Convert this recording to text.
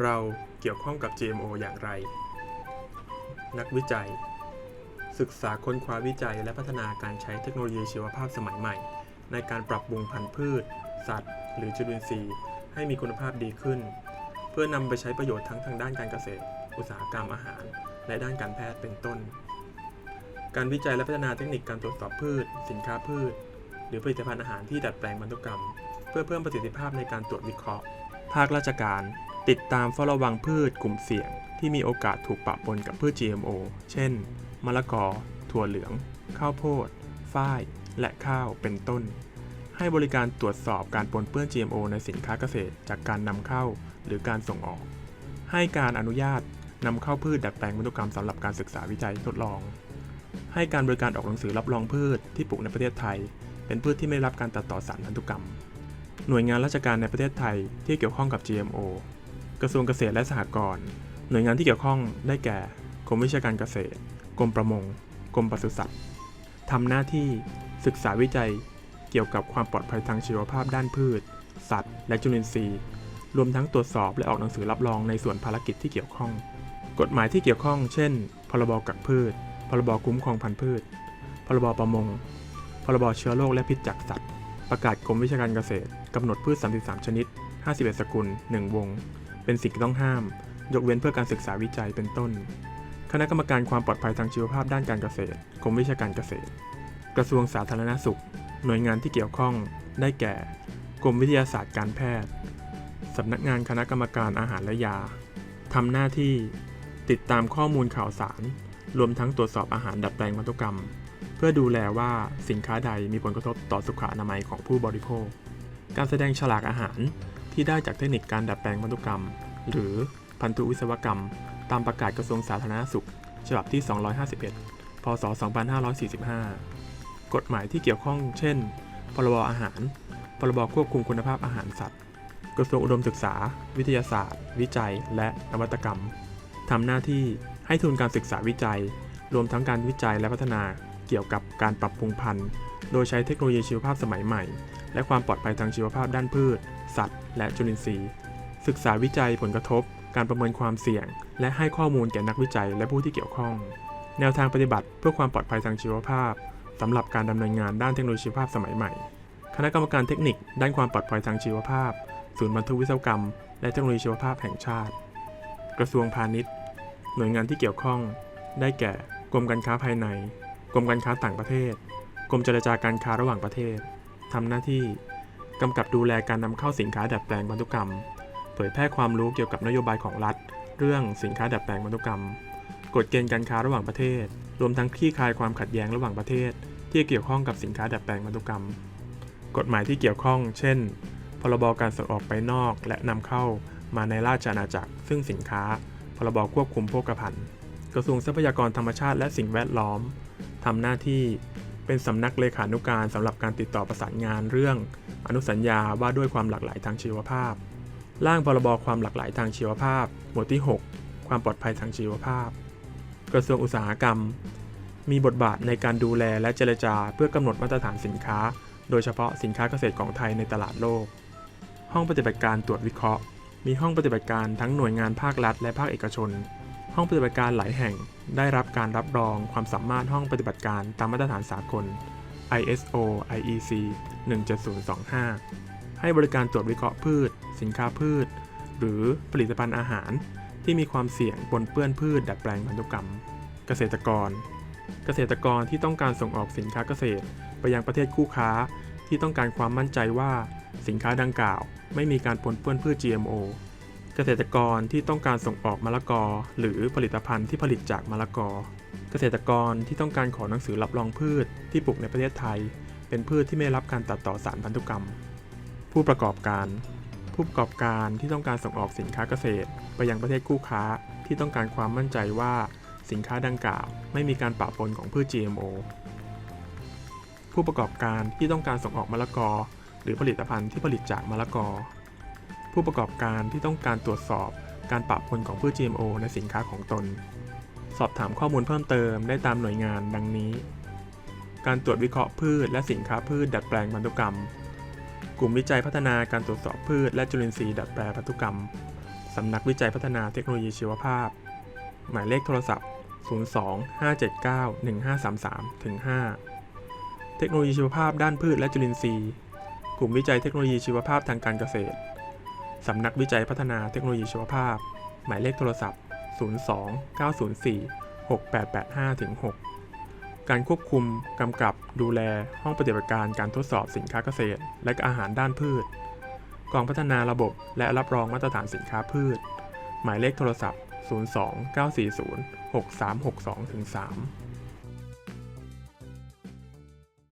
เราเกี่ยวข้องกับ GMO อย่างไร นักวิจัย ศึกษาค้นคว้าวิจัยและพัฒนาการใช้เทคโนโลยีชีวภาพสมัยใหม่ ในการปรับปรุงพันธุ์พืช สัตว์ หรือจุลินทรีย์ ให้มีคุณภาพดีขึ้น เพื่อนำไปใช้ประโยชน์ทั้งทางด้านการเกษตร อุตสาหกรรมอาหาร และด้านการแพทย์เป็นต้น การวิจัยและพัฒนาเทคนิคการตรวจสอบพืช สินค้าพืช หรือผลิตภัณฑ์อาหารที่ดัดแปลงพันธุกรรม เพื่อเพิ่มประสิทธิภาพในการตรวจวิเคราะห์ ภาคราชการ ติดตามเฝ้าระวังพืชกลุ่มเสี่ยง ที่มีโอกาสถูกปะปนกับพืช GMO เช่น มะละกอ ถั่วเหลือง ข้าวโพด ฝ้าย และข้าวเป็นต้น ให้บริการตรวจสอบการปนเปื้อน GMO ในสินค้าเกษตร จากการนำเข้าหรือการส่งออก ให้การอนุญาตนำเข้าพืชดัดแปลงพันธุกรรมสำหรับการศึกษาวิจัยทดลอง ให้การบริการออกหนังสือรับรองพืชที่ปลูกในประเทศไทย เป็นพืชที่ไม่รับการตัดต่อสารพันธุกรรม หน่วยงานราชการในประเทศไทยที่เกี่ยวข้องกับ GMO กระทรวงเกษตรและสหกรณ์หน่วยงานที่เกี่ยวข้องได้แก่กรมวิชาการเกษตร กรมประมง กรมปศุสัตว์ทำหน้าที่ศึกษาวิจัย เกี่ยวกับความปลอดภัยทางชีวภาพด้านพืช สัตว์ และจุลินทรีย์ รวมทั้งตรวจสอบและออกหนังสือรับรองในส่วนภารกิจที่เกี่ยวข้อง กฎหมายที่เกี่ยวข้อง เช่น พรบกักพืช พรบคุ้มครองพันธุ์พืช พรบประมง พรบเชื้อโรคและพิษจากสัตว์ ประกาศกรมวิชาการเกษตรกำหนดพืช 33 ชนิด 51 สกุล 1 วง เป็นสิ่งต้องห้าม ยกเว้นเพื่อการศึกษาวิจัยเป็นต้น คณะกรรมการความปลอดภัยทางชีวภาพด้านการเกษตรกรมวิชาการเกษตร กระทรวงสาธารณสุข หน่วยงานที่เกี่ยวข้องได้แก่ กรมวิทยาศาสตร์การแพทย์สำนักงานคณะกรรมการอาหารและยาทำหน้าที่ติดตามข้อมูลข่าวสาร รวมทั้งตรวจสอบอาหารดัดแปลงพันธุกรรม เพื่อดูแลว่าสินค้าใดมีผลกระทบต่อสุขอนามัยของผู้บริโภค การแสดงฉลากอาหาร ที่ได้จากเทคนิคการดัดแปลงพันธุกรรม หรือพันธุวิศวกรรม ตามประกาศกระทรวงสาธารณสุข ฉบับที่ 251 พศ 2545 กฎหมายที่เกี่ยวข้อง เช่น พรบอาหาร พรบควบคุมคุณภาพอาหารสัตว์ กระทรวงอุดมศึกษา วิทยาศาสตร์ วิจัย และนวัตกรรม ทำหน้าที่ให้ทุนการศึกษาวิจัย รวมทั้งการวิจัยและพัฒนาเกี่ยวกับการปรับปรุงพันธุ์ โดยใช้เทคโนโลยีชีวภาพสมัยใหม่ และความปลอดภัยทางชีวภาพด้านพืช สัตว์ และจุลินทรีย์ ศึกษาวิจัยผลกระทบ การประเมินความเสี่ยง และให้ข้อมูลแก่นักวิจัยและผู้ที่เกี่ยวข้อง แนวทางปฏิบัติเพื่อความปลอดภัยทางชีวภาพสำหรับการดำเนินงานด้านเทคโนโลยีชีวภาพสมัยใหม่ คณะกรรมการเทคนิค ด้านความปลอดภัยทางชีวภาพ ศูนย์บรรทุกวิศวกรรม และเทคโนโลยีชีวภาพแห่งชาติ กระทรวงพาณิชย์ หน่วยงานที่เกี่ยวข้อง ได้แก่ กรมการค้าภายใน กรมการค้าต่างประเทศ กรมเจรจาการค้าระหว่างประเทศ ทำหน้าที่กำกับดูแลการนำเข้าสินค้าดัดแปลงพันธุกรรม เผยแพร่ความรู้เกี่ยวกับนโยบายของรัฐ เรื่องสินค้าดัดแปลงพันธุกรรม กฎเกณฑ์การค้าระหว่างประเทศ รวมทั้งคลี่คลายความขัดแย้งระหว่างประเทศ ที่เกี่ยวข้องกับสินค้าดัดแปลงพันธุกรรม กฎหมายที่เกี่ยวข้อง เช่น พรบการส่งออกไปนอกและนำเข้ามาในราชอาณาจักร ซึ่งสินค้า พรบควบคุมโภคภัณฑ์ กระทรวงทรัพยากรธรรมชาติและสิ่งแวดล้อมทำหน้าที่ เป็นสำนักเลขานุการสำหรับการติดต่อประสานงานเรื่อง อนุสัญญาว่าด้วยความหลากหลายทางชีวภาพ ร่างพรบความหลากหลายทางชีวภาพ หมวดที่ 6 ความปลอดภัยทางชีวภาพ กระทรวงอุตสาหกรรม มีบทบาทในการดูแลและเจรจาเพื่อกำหนดมาตรฐานสินค้า โดยเฉพาะสินค้าเกษตรของไทยในตลาดโลก ห้องปฏิบัติการตรวจวิเคราะห์ มีห้องปฏิบัติการทั้งหน่วยงานภาครัฐและภาคเอกชน ห้องปฏิบัติการหลายแห่งได้รับการรับรองความสามารถห้องปฏิบัติการตามมาตรฐานสากล ISO IEC 17025 ให้บริการตรวจวิเคราะห์พืช สินค้าพืช หรือผลิตภัณฑ์อาหาร ที่มีความเสี่ยงปนเปื้อนพืชดัดแปลงพันธุกรรม เกษตรกร เกษตรกรที่ต้องการส่งออกสินค้าเกษตร ไปยังประเทศคู่ค้าที่ต้องการความมั่นใจว่าสินค้าดังกล่าว ไม่มีการปนเปื้อนพืช GMO เกษตรกรที่ต้องการส่งออกมะละกอ หรือผลิตภัณฑ์ที่ผลิตจากมะละกอ เกษตรกรที่ต้องการขอหนังสือรับรองพืชที่ปลูกในประเทศไทย เป็นพืชที่ไม่รับการตัดต่อสารพันธุกรรม ผู้ประกอบการ ผู้ประกอบการที่ต้องการส่งออกสินค้าเกษตร ไปยังประเทศคู่ค้าที่ต้องการความมั่นใจว่าสินค้าดังกล่าวไม่มีการปะปนของพืช GMO ผู้ประกอบการที่ต้องการส่งออกมะละกอ หรือผลิตภัณฑ์ที่ผลิตจากมะละกอ ผู้ประกอบการที่ต้องการตรวจสอบการปะปนของพืช GMO ในสินค้าของตน สอบถามข้อมูลเพิ่มเติมได้ตามหน่วยงานดังนี้ การตรวจวิเคราะห์พืชและสินค้าพืชดัดแปลงพันธุกรรม กลุ่มวิจัยพัฒนาการตรวจสอบพืชและจุลินทรีย์ดัดแปลงพันธุกรรม สำนักวิจัยพัฒนาเทคโนโลยีชีวภาพ หมายเลขโทรศัพท์ 02-579-1533ถึง5เทคโนโลยีชีวภาพด้านพืชและจุลินทรีย์ กลุ่มวิจัยเทคโนโลยีชีวภาพทางการเกษตร สำนักวิจัยพัฒนาเทคโนโลยีชีวภาพ หมายเลขโทรศัพท์ 02-904-6885ถึง6การควบคุมกำกับดูแลห้องปฏิบัติการการทดสอบสินค้าเกษตร และอาหารด้านพืช กองพัฒนาระบบและรับรองมาตรฐานสินค้าพืช หมายเลขโทรศัพท์ 02 940 6362ถึง3